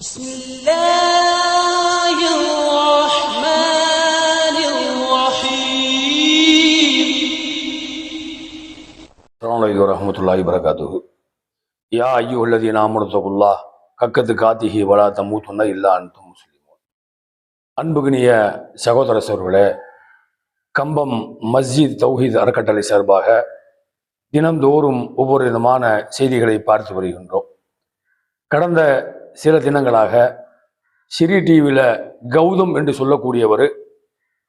بسم الله الرحمن الرحيم அஸ்ஸலாமு அலைக்கும் வரஹ்மத்துல்லாஹி வரகாத்துஹு யா ஐயுஹல்லதீன ஆமனு தகுல்லாஹ் கக்கத்து காத்திஹி வலா தமூத்துன்ன இல்லா அன்தும் முஸ்லிமூன் அன்புகினிய சகோதர சோர்களே கம்பம் மஸ்ஜித் தௌஹீத் அறக்கட்டளை சார்பாக தினம்தோறும் ஒவ்வொரு விதமான செய்திகளை பார்த்து வருகின்றோம் கடந்த சில தினங்களாக சிறி டிவியில் கௌதம் என்று சொல்லக்கூடியவர்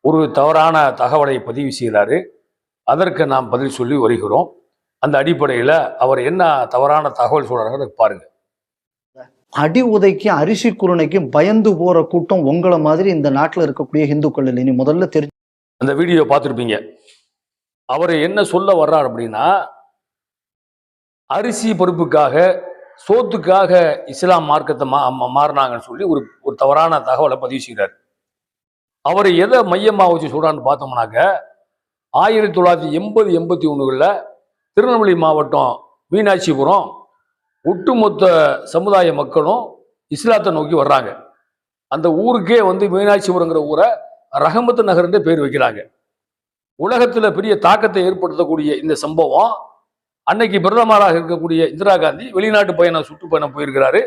ஒரு தவறான தகவலை பதிவு செய்கிறாரு. அதற்கு நாம் பதில் சொல்லி வருகிறோம். அந்த அடிப்படையில் அவர் என்ன தவறான தகவல் சொல்றாங்க பாருங்க. அடி உதைக்கும் அரிசி குருணைக்கும் பயந்து போற கூட்டம் உங்களை மாதிரி இந்த நாட்டுல இருக்கக்கூடிய இந்துக்கள் இல்லை. நீ முதல்ல தெரிஞ்சு அந்த வீடியோ பார்த்துருப்பீங்க. அவர் என்ன சொல்ல வர்றார் அப்படின்னா அரிசி பருப்புக்காக சோத்துக்காக இஸ்லாம் மார்க்கத்தை மா மாறினாங்கன்னு சொல்லி ஒரு ஒரு தவறான தகவலை பதிவு செய்கிறார். அவர் எதை மையமாக வச்சு சொல்கிறான்னு பார்த்தோம்னாக்க ஆயிரத்தி தொள்ளாயிரத்தி எண்பது எண்பத்தி ஒன்றுகளில் திருநெல்வேலி மாவட்டம் மீனாட்சிபுரம் ஒட்டுமொத்த சமுதாய மக்களும் இஸ்லாத்தை நோக்கி வர்றாங்க. அந்த ஊருக்கே வந்து மீனாட்சிபுரங்கிற ஊரை ரஹமத்து நகர்ன்ற பேர் வைக்கிறாங்க. உலகத்தில் பெரிய தாக்கத்தை ஏற்படுத்தக்கூடிய இந்த சம்பவம் அன்னைக்கு பிரதமராக இருக்கக்கூடிய இந்திரா காந்தி வெளிநாட்டு பயணம் சுற்றுப்பயணம் போயிருக்கிறாரு.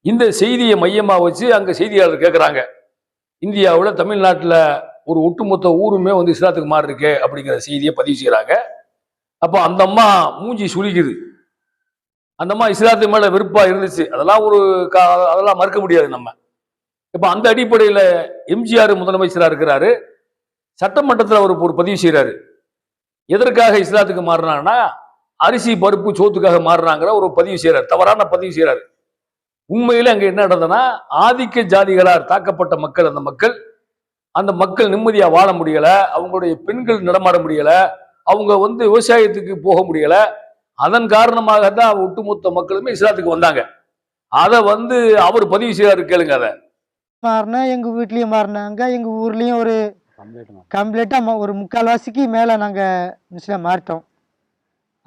இந்த செய்தியை மையமாக வச்சு அங்கே செய்தியாளர் கேட்குறாங்க இந்தியாவில் தமிழ்நாட்டில் ஒரு ஒட்டுமொத்த ஊருமே வந்து இஸ்லாத்துக்கு மாறி இருக்கு அப்படிங்கிற செய்தியை பதிவு செய்கிறாங்க அப்போ அந்த அம்மா மூஞ்சி சுழிக்குது அந்த அம்மா இஸ்லாத்து மேலே வெறுப்பாக இருந்துச்சு. அதெல்லாம் ஒரு கா- அதெல்லாம் மறுக்க முடியாது நம்ம. இப்போ அந்த அடிப்படையில் எம்ஜிஆர் முதலமைச்சராக இருக்கிறாரு. சட்டமன்றத்தில் அவர் ஒரு பதிவு செய்கிறாரு எதற்காக இஸ்லாத்துக்கு மாறினாங்கன்னா அரிசி பருப்பு சோத்துக்காக மாறுறாங்கிற ஒரு பதிவு செய்கிறார் தவறான பதிவு செய்கிறாரு உண்மையில அங்க என்ன நடந்ததுன்னா ஆதிக்க ஜாதிகளால் தாக்கப்பட்ட மக்கள் அந்த மக்கள் அந்த மக்கள் நிம்மதியா வாழ முடியல அவங்களுடைய பெண்கள் நடமாட முடியல அவங்க வந்து விவசாயத்துக்கு போக முடியல அதன் காரணமாக தான் ஒட்டுமொத்த மக்களுமே இஸ்லாத்துக்கு வந்தாங்க. அதை வந்து அவர் பதிவு செய்யறாரு கேளுங்க அதை. மாறினா எங்கள் வீட்லேயும் மாறினாங்க எங்கள் ஊர்லேயும் ஒரு கம்ப்ளீட்டாக ஒரு முக்கால்வாசிக்கு மேலே நாங்கள் முஸ்லீம் மாறிட்டோம்.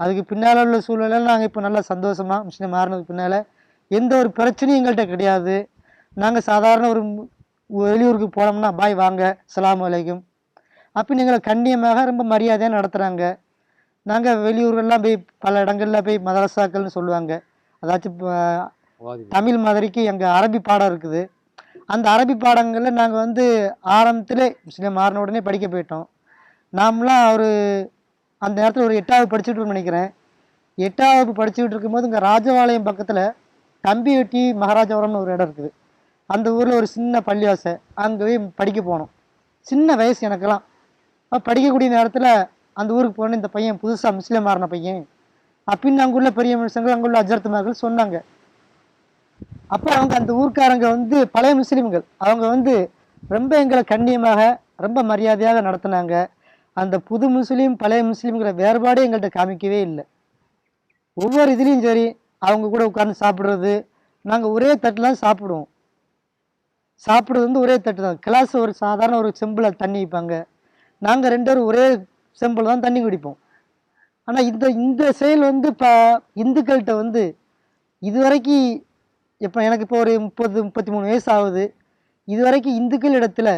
அதுக்கு பின்னால் உள்ள சூழ்நிலையில் நாங்கள் இப்போ நல்லா சந்தோஷமாக முஸ்லீம் மாறினதுக்கு பின்னால் எந்த ஒரு பிரச்சனையும் எங்கள்கிட்ட கிடையாது. நாங்கள் சாதாரண ஒரு வெளியூருக்கு போனோம்னா பாய் வாங்க. அஸ்ஸலாமு அலைக்கும். அப்படின்னு எங்களை கண்ணியமாக ரொம்ப மரியாதையாக நடத்துகிறாங்க நாங்கள் வெளியூர்கள்லாம் போய் பல இடங்களில் போய் மதரசாக்கள்னு சொல்லுவாங்க. அதாச்சும் இப்போ தமிழ் மாதிரிக்கு எங்கள் அரபி பாடம் இருக்குது. அந்த அரபி பாடங்களில் நாங்கள் வந்து ஆரம்பத்திலே முஸ்லீம் மாறின உடனே படிக்க போயிட்டோம். நாம்லாம் ஒரு அந்த நேரத்தில் ஒரு எட்டாவது படிச்சுட்டு நினைக்கிறேன். எட்டாவது படிச்சுக்கிட்டு இருக்கும்போது இங்கே ராஜபாளையம் பக்கத்தில் தம்பிவெட்டி மகாராஜபுரம்னு ஒரு இடம் இருக்குது. அந்த ஊரில் ஒரு சின்ன பள்ளிவாசை. அங்கே போய் படிக்க போனோம். சின்ன வயசு எனக்கெல்லாம். படிக்கக்கூடிய நேரத்தில் அந்த ஊருக்கு போன இந்த பையன் புதுசாக முஸ்லீம் மாறின பையன். அப்படின்னு அங்குள்ள பெரிய மனுஷங்கள் அங்குள்ள அஜர்த்துமார்கள் சொன்னாங்க. அப்போ அவங்க அந்த ஊர்க்காரங்க வந்து பழைய முஸ்லீம்கள். அவங்க வந்து ரொம்ப எங்களை கண்ணியமாக ரொம்ப மரியாதையாக நடத்துனாங்க. அந்த புது முஸ்லீம் பழைய முஸ்லீம்ங்கிற வேறுபாடே எங்கள்கிட்ட காமிக்கவே இல்லை. ஒவ்வொரு இதுலேயும் சரி அவங்க கூட உட்காந்து சாப்பிட்றது நாங்கள் ஒரே தட்டில் தான் சாப்பிடுவோம். சாப்பிட்றது வந்து ஒரே தட்டு தான். கிளாஸ் ஒரு சாதாரண ஒரு செம்பில் தண்ணி வைப்பாங்க. நாங்கள் ரெண்டு பேரும் ஒரே செம்பில் தான் தண்ணி குடிப்போம். ஆனால் இந்த இந்த செயல் வந்து இப்போ இந்துக்கள்கிட்ட வந்து இதுவரைக்கும் இப்போ எனக்கு இப்போ ஒரு முப்பது முப்பத்தி மூணு வயசு ஆகுது. இது வரைக்கும் இந்துக்கள் இடத்துல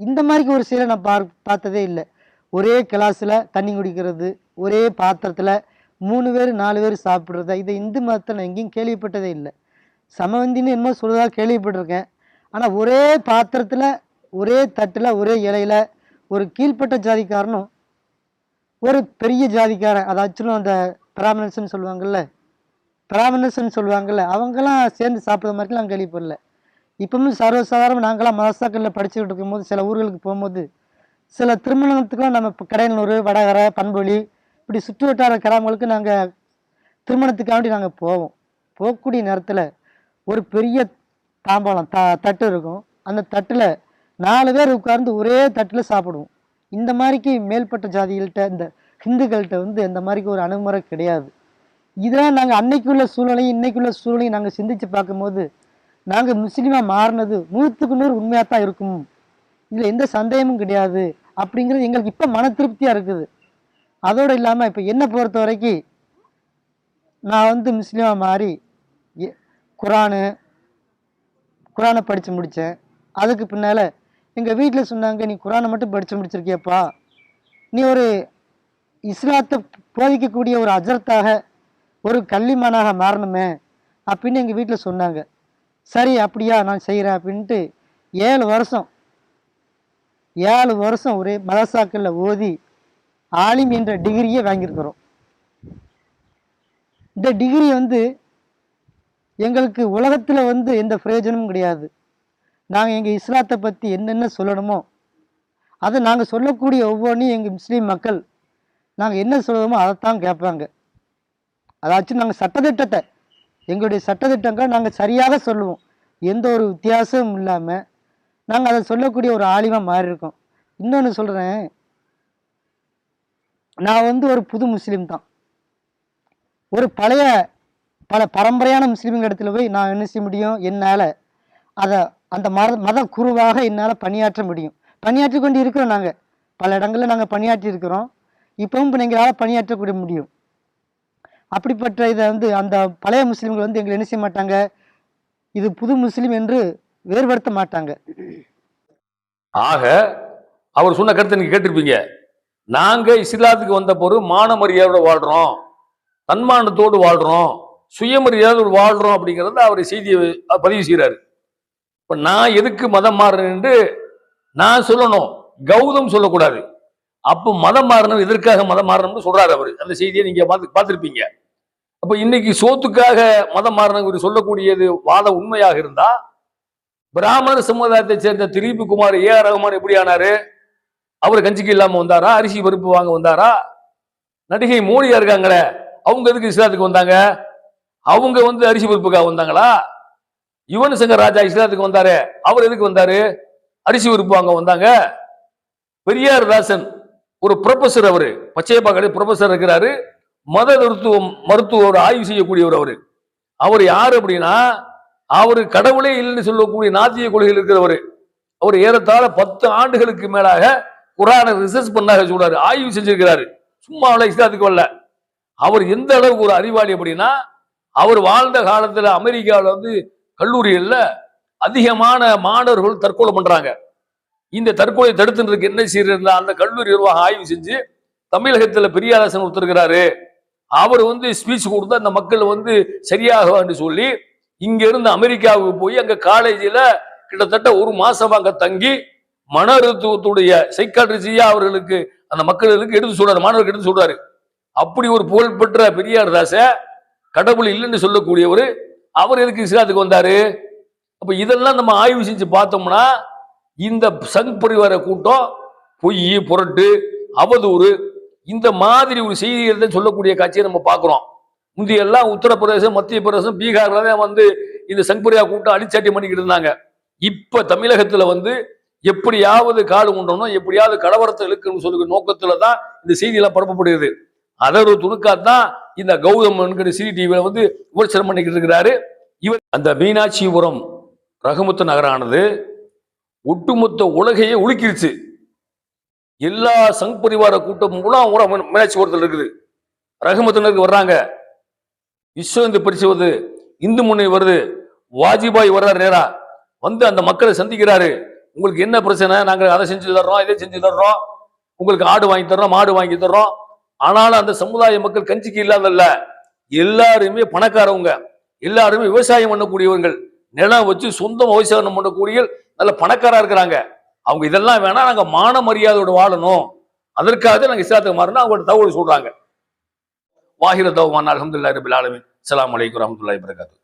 இந்த மாதிரி ஒரு செயலை நான் பார் பார்த்ததே இல்லை. ஒரே கிளாஸில் தண்ணி குடிக்கிறது ஒரே பாத்திரத்தில் மூணு பேர் நாலு பேர் சாப்பிட்றது? இதை இந்து மதத்தில் நான் எங்கேயும் கேள்விப்பட்டதே இல்லை. சமவந்தின்னு என்னமோ சொல்லுவதாக கேள்விப்பட்டிருக்கேன். ஆனால் ஒரே பாத்திரத்தில் ஒரே தட்டில் ஒரே இலையில ஒரு கீழ்ப்பட்ட ஜாதிக்காரனும் ஒரு பெரிய ஜாதிக்காரன் அதாச்சும் அந்த பிராமணன்ஸ்னு சொல்லுவாங்கள்ல பிராமணர்ஸ்னு சொல்லுவாங்கள்ல அவங்கெல்லாம் சேர்ந்து சாப்பிட்ற மாதிரிலாம் கேள்விப்படல. இப்பவும் சர்வசாதாரணம் நாங்களாம் மதசாக்களில் படிச்சுக்கிட்டு இருக்கும்போது சில ஊர்களுக்கு போகும்போது சில திருமணத்துக்குலாம் நம்ம இப்போ கடையனூர் வடகரை பண்பொழி இப்படி சுற்று வட்டார கிராமங்களுக்கு நாங்கள் திருமணத்துக்காண்டி நாங்கள் போவோம். போகக்கூடிய நேரத்தில் ஒரு பெரிய தாம்பாளம் த தட்டு இருக்கும். அந்த தட்டில் நாலு பேர் உட்கார்ந்து ஒரே தட்டில் சாப்பிடுவோம். இந்த மாதிரிக்கு மேல்பட்ட ஜாதிகள்கிட்ட இந்த ஹிந்துக்கள்கிட்ட வந்து இந்த மாதிரிக்கு ஒரு அணுகுமுறை கிடையாது. இதெல்லாம் நாங்கள் அன்னைக்குள்ள சூழ்நிலையும் இன்னைக்குள்ள சூழ்நிலையும் நாங்கள் சிந்தித்து பார்க்கும்போது நாங்கள் முஸ்லீமாக மாறினது நூற்றுக்கு நூறு உண்மையாக தான் இருக்கும். இதில் எந்த சந்தேகமும் கிடையாது. அப்படிங்கிறது எங்களுக்கு இப்போ மன திருப்தியாக இருக்குது. அதோடு இல்லாமல் இப்போ என்னை பொறுத்த வரைக்கும் நான் வந்து முஸ்லீமாக மாறி குரானு குரானை படித்து முடித்தேன் அதுக்கு பின்னால் எங்கள் வீட்டில் சொன்னாங்க நீ குரானை மட்டும் படித்து முடிச்சிருக்கியப்பா. நீ ஒரு இஸ்லாத்தை போதிக்கக்கூடிய ஒரு அஜர்த்தாக ஒரு கல்விமானாக மாறணுமே அப்படின்னு எங்கள் வீட்டில் சொன்னாங்க. சரி அப்படியா நான் செய்கிறேன் அப்படின்ட்டு ஏழு வருஷம் ஏழு வருஷம் ஒரே மதசாக்களில் ஓதி ஆலிம் என்ற டிகிரியை வாங்கியிருக்கிறோம். இந்த டிகிரி வந்து எங்களுக்கு உலகத்தில் வந்து எந்த பிரயோஜனமும் கிடையாது. நாங்கள் எங்கள் இஸ்லாத்தை பற்றி என்னென்ன சொல்லணுமோ அதை நாங்கள் சொல்லக்கூடிய ஒவ்வொன்றையும் எங்கள் முஸ்லீம் மக்கள் நாங்கள் என்ன சொல்லுவோமோ அதைத்தான் கேட்பாங்க. அதாச்சும் நாங்கள் சட்டத்திட்டத்தை எங்களுடைய சட்டத்திட்டங்கள் நாங்கள் சரியாக சொல்லுவோம். எந்த ஒரு வித்தியாசமும் இல்லாமல் நாங்கள் அதை சொல்லக்கூடிய ஒரு ஆலிமாக மாறி இருக்கோம். இன்னொன்று சொல்கிறேன் நான் வந்து ஒரு புது முஸ்லீம் தான். ஒரு பழைய பல பரம்பரையான முஸ்லீம்கள் இடத்துல போய் நான் என்ன செய்ய முடியும்? என்னால் அதை அந்த மத மத குருவாக என்னால் பணியாற்ற முடியும். பணியாற்றி கொண்டு இருக்கிறோம் நாங்கள் பல இடங்களில் நாங்கள் பணியாற்றி இருக்கிறோம். இப்பவும் இப்போ எங்களால் பணியாற்றக்கூடிய முடியும். அப்படிப்பட்ட இதை வந்து அந்த பழைய முஸ்லீம்கள் வந்து எங்களை என்ன செய்ய மாட்டாங்க? இது புது முஸ்லீம் என்று வேறுபடுத்த மாட்டாங்க ஆக அவர் சொன்ன கருத்தை நீங்க கேட்டிருப்பீங்க. நாங்க இஸ்லாத்துக்கு வந்த பொருள் மான மரியாதையோட வாழ்றோம். தன்மானத்தோடு வாழ்றோம். சுயமரியாதையோடு வாழ்றோம் அப்படிங்கிறத அவர் செய்தியை பதிவு செய்கிறாரு இப்ப நான் எதுக்கு மதம் மாறுறேன்னு நான் சொல்லணும். கௌதம் சொல்லக்கூடாது. அப்போ மதம் மாறணும் எதற்காக மதம் மாறணும்னு சொல்றாரு அவர். அந்த செய்தியை நீங்க பார்த்து பார்த்திருப்பீங்க. அப்ப இன்னைக்கு சோத்துக்காக மதம் மாறணும் சொல்லக்கூடியது வாதம் உண்மையாக இருந்தா பிராமண சமுதாயத்தை சேர்ந்த திலீப் குமார் ஏ ஆர் ரஹ்மான் எப்படி ஆனாரு? அவர் கஞ்சிக்கு இல்லாம வந்தாரா? அரிசி பருப்பு வாங்க வந்தாரா? நடிகை மோடியா இருக்காங்களே அவங்க எதுக்கு இஸ்லாத்துக்கு வந்தாங்க? அவங்க வந்து அரிசி பருப்புக்காக வந்தாங்களா? யுவன் சங்கர் ராஜா இஸ்லாத்துக்கு வந்தாரு. அவர் எதுக்கு வந்தாரு? அரிசி பருப்பு வாங்க வந்தாங்க. பெரியார் தாசன் ஒரு ப்ரொஃபஸர் அவரு பச்சையப்பாக்கடை ப்ரொஃபசர் இருக்கிறாரு. மத மருத்துவம் மருத்துவர் ஆய்வு செய்யக்கூடியவர் அவரு. அவர் யார் அப்படின்னா அவர் கடவுளே இல்லைன்னு சொல்லக்கூடிய நாத்திய கொள்கையில் இருக்கிறவர். அவர் ஏறத்தாழ பத்து ஆண்டுகளுக்கு மேலாக குரானை ரிசர்ச் பண்ணாக சொல்றாரு ஆய்வு செஞ்சிருக்கிறாரு. சும்மா அவளை இஸ்லாத்துக்கு வரல. அவர் எந்த அளவுக்கு ஒரு அறிவாளி அப்படின்னா அவர் வாழ்ந்த காலத்தில் அமெரிக்காவில் வந்து கல்லூரிகளில் அதிகமான மாணவர்கள் தற்கொலை பண்ணுறாங்க இந்த தற்கொலை தடுத்துன்றதுக்கு என்ன செய்யறதுனா அந்த கல்லூரி நிர்வாகம் ஆய்வு செஞ்சு தமிழகத்தில் பெரியாரசன் ஒருத்தருக்கிறாரு அவர் வந்து ஸ்பீச் கொடுத்து அந்த மக்கள் வந்து சரியாக சொல்லி இங்கிருந்து அமெரிக்காவுக்கு போய் அங்க காலேஜில் கிட்டத்தட்ட ஒரு மாசம் அங்க தங்கி மன மருத்துவத்துடைய சைக்காட்ரிசியா அவர்களுக்கு அந்த மக்களுக்கு எடுத்து சொல்றாரு மாணவர்களுக்கு எடுத்து சொல்றாரு. அப்படி ஒரு புகழ்பெற்ற பெரியார் தாச கடவுள் இல்லைன்னு சொல்லக்கூடியவர் அவர் எதுக்கு இஸ்லாத்துக்கு வந்தாரு? அப்ப இதெல்லாம் நம்ம ஆய்வு செஞ்சு பார்த்தோம்னா இந்த சங் பரிவார கூட்டம் பொய் புரட்டு அவதூறு இந்த மாதிரி ஒரு செய்திகளை தான் சொல்லக்கூடிய காட்சியை நம்ம பார்க்குறோம். முந்தியெல்லாம் உத்தரப்பிரதேசம் மத்திய பிரதேசம் பீகார்ல தான் வந்து இந்த சங்பரியா கூட்டம் அடிச்சாட்டி பண்ணிக்கிட்டு இருந்தாங்க. இப்ப தமிழகத்துல வந்து எப்படியாவது காடு உண்டணும் எப்படியாவது கலவரத்தை இழுக்கணும்னு சொல்லுற நோக்கத்துல தான் இந்த செய்தியெல்லாம் பரப்பப்படுகிறது. அதர் ஒரு துணுக்காத்தான் இந்த கௌதம் என்கிற சிறி டிவியில வந்து விமர்சனம் பண்ணிக்கிட்டு இருக்கிறாரு. இவர் அந்த மீனாட்சிபுரம் ரகுமுத்து நகரானது ஒட்டுமொத்த உலகையே உலுக்கிருச்சு. எல்லா சங் பரிவார கூட்டமும் கூட கூட மீனாட்சிபுரத்தில் இருக்குது. ரகுமத்தினருக்கு வர்றாங்க. விஸ்வ இந்து பரிசு வருது இந்து முன்னணி வருது. வாஜ்பாய் வர்றாரு நேரா. வந்து அந்த மக்களை சந்திக்கிறாரு. உங்களுக்கு என்ன பிரச்சனை? நாங்கள் அதை செஞ்சு தர்றோம் இதை செஞ்சு தர்றோம். உங்களுக்கு ஆடு வாங்கி தர்றோம் மாடு வாங்கி தர்றோம். ஆனாலும் அந்த சமுதாய மக்கள் கஞ்சிக்கு இல்லாதல்ல. எல்லாருமே பணக்காரவங்க. எல்லாருமே விவசாயம் பண்ணக்கூடியவர்கள். நிலம் வச்சு சொந்தம் விவசாயம் பண்ணக்கூடிய நல்ல பணக்காரா இருக்கிறாங்க. அவங்க இதெல்லாம் வேணா நாங்கள் மான மரியாதையோடு வாழணும். அதற்காக நாங்கள் இஸ்லாத்துக்கு மாறினா அவங்களோட தகவல் சொல்றாங்க. வாஹிர தவமான அலமதுல்லா ரபில் ஆலமின். அலாம் வலைக்கம் வரஹ்மத்துல்லாஹி வரகாத்து